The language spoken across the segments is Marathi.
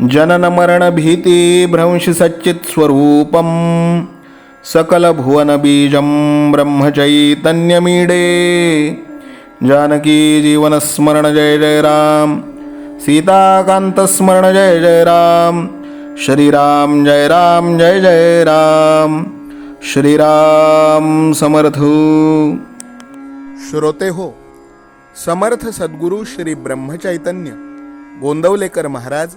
जननमरणभीतिभ्रंशसच्चित्स्वरूपं सकलभुवनबीजं ब्रह्मचैतन्यमीडे। जानकी जीवनस्मरण जय जय राम सीताकान्तस्मरण जय जय राम श्रीराम जय राम जय जय राम श्रीराम समर्थ। श्रोते हो समर्थ सद्गुरू श्री ब्रह्मचैतन्य गोंदवलेकर महाराज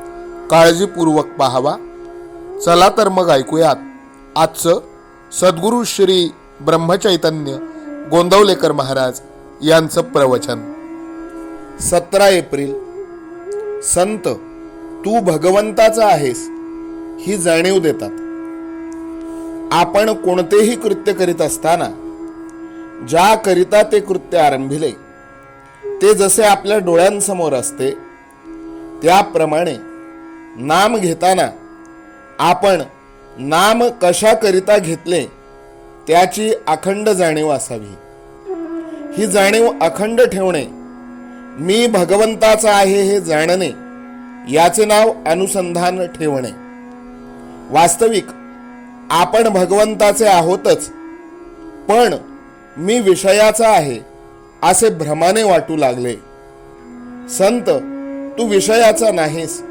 काळजीपूर्वक पाहावा. चला तर मग ऐकूयात. आजचं सद्गुरू श्री ब्रह्मचैतन्य गोंदवलेकर महाराज यांचं प्रवचन. सतरा एप्रिल. संत तू भगवंताचा आहेस ही जाणीव देतात. आपण कोणतेही कृत्य करीत असताना ज्या करिता ते कृत्य आरंभिले ते जसे आपल्या डोळ्यांसमोर असते त्याप्रमाणे नाम घेताना आपण नाम कशाकरिता घेतले त्याची अखंड जाणीव असावी. ही जाणीव अखंड ठेवणे मी भगवंताचा आहे हे जाणणे याचे नाव अनुसंधान ठेवणे. वास्तविक आपण भगवंताचे आहोतच पण मी विषयाचा आहे असे भ्रमाने वाटू लागले. संत तू विषयाचा नाहीस.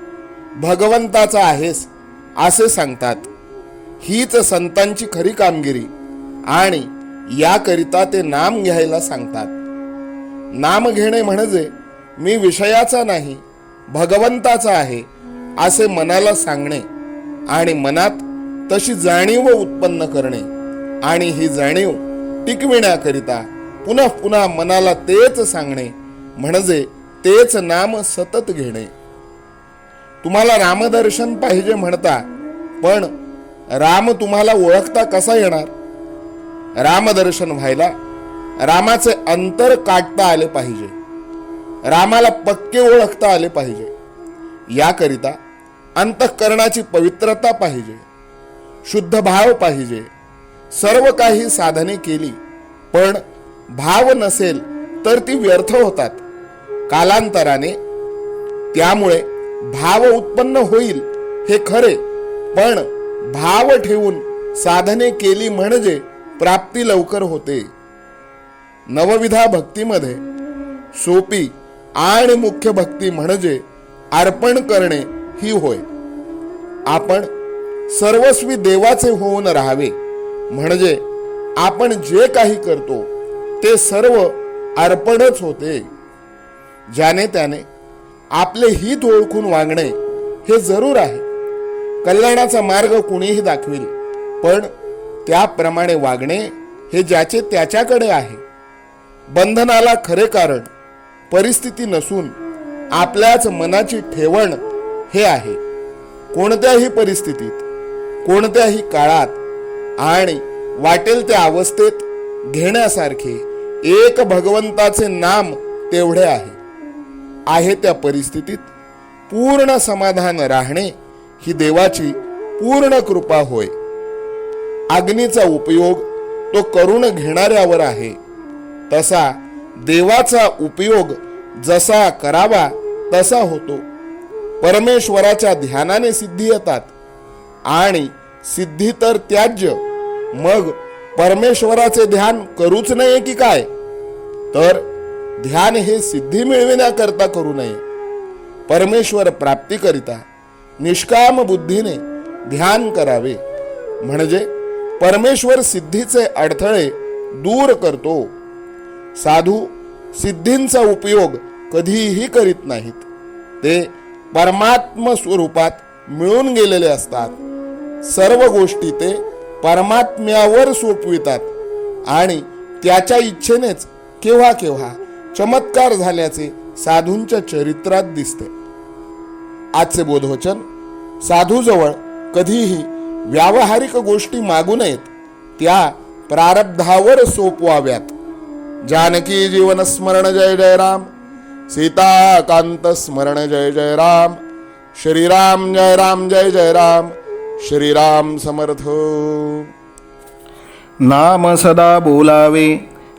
भगवंताचा आहेस असे सांगतात. हीच संतांची खरी कामगिरी आणि याकरिता ते नाम घ्यायला सांगतात. नाम घेणे म्हणजे मी विषयाचा नाही भगवंताचा आहे असे मनाला सांगणे आणि मनात तशी जाणीव उत्पन्न करणे आणि ही जाणीव टिकविण्याकरिता पुन्हा पुन्हा मनाला तेच सांगणे म्हणजे तेच नाम सतत घेणे. तुम्हाला रामदर्शन पाहिजे म्हणता पण राम तुम्हाला ओळखता कसा येणार? रामदर्शन व्हायला रामाचे अंतर काटता आले पाहिजे. रामाला पक्के ओळखता आले पाहिजे. याकरिता अंतःकरणाची पवित्रता पाहिजे. शुद्ध भाव पाहिजे. सर्व काही साधने केली पण भाव नसेल तर ती व्यर्थ होतात. कालांतराने त्यामुळे भाव उत्पन्न होईल हे खरे पण भाव ठेवून साधने केली म्हणजे प्राप्ती लवकर होते. नवविधा भक्तीमध्ये सोपी आणि मुख्य भक्ती म्हणजे अर्पण करणे ही होय. आपण सर्वस्वी देवाचे होऊन राहावे म्हणजे आपण जे काही करतो ते सर्व अर्पणच होते. ज्याने त्याने आपले हित ओळखून वागणे हे जरूर आहे. कल्याणाचा मार्ग कुणीही दाखविल पण त्याप्रमाणे वागणे हे ज्याचे त्याच्याकडे आहे. बंधनाला खरे कारण परिस्थिती नसून आपल्याच मनाची ठेवण हे आहे. कोणत्याही परिस्थितीत कोणत्याही काळात आणि वाटेल त्या अवस्थेत घेण्यासारखे एक भगवंताचे नाम तेवढे आहे. आहे त्या परिस्थितीत पूर्ण समाधान राहणे ही देवाची पूर्ण कृपा होय. अग्नीचा उपयोग तो करून घेणाऱ्यावर आहे. तसा देवाचा उपयोग जसा करावा तसा होतो. परमेश्वराच्या ध्यानाने सिद्धी येतात आणि सिद्धी तर त्याज्य मग परमेश्वराचे ध्यान करूच नये की काय? तर ध्यान हे सिद्धी मिळविण्याकरता करू नये. परमेश्वर प्राप्तीकरिता निष्काम बुद्धीने ध्यान करावे. म्हणजे परमेश्वर सिद्धीचे अडथळे दूर करतो. साधू सिद्धींचा उपयोग कधीही करीत नाहीत. ते परमात्म स्वरूपात मिळून गेलेले असतात. सर्व गोष्टी ते परमात्म्यावर सोपवितात आणि त्याच्या इच्छेनेच केव्हा केव्हा चमत्कार झाल्याचे साधूंच्या चरित्रात दिसते. आजचे बोधवचन साधूजवळ कधीही व्यावहारिक गोष्टी मागू नयेत त्या प्रारब्धावर सोपवाव्यात. जानकी जीवन स्मरण जय जय राम सीताकांत स्मरण जय जय राम श्रीराम जय राम जय जय राम श्रीराम समर्थ. नाम सदा बोलावे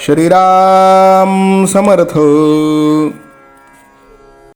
श्रीराम समर्थ।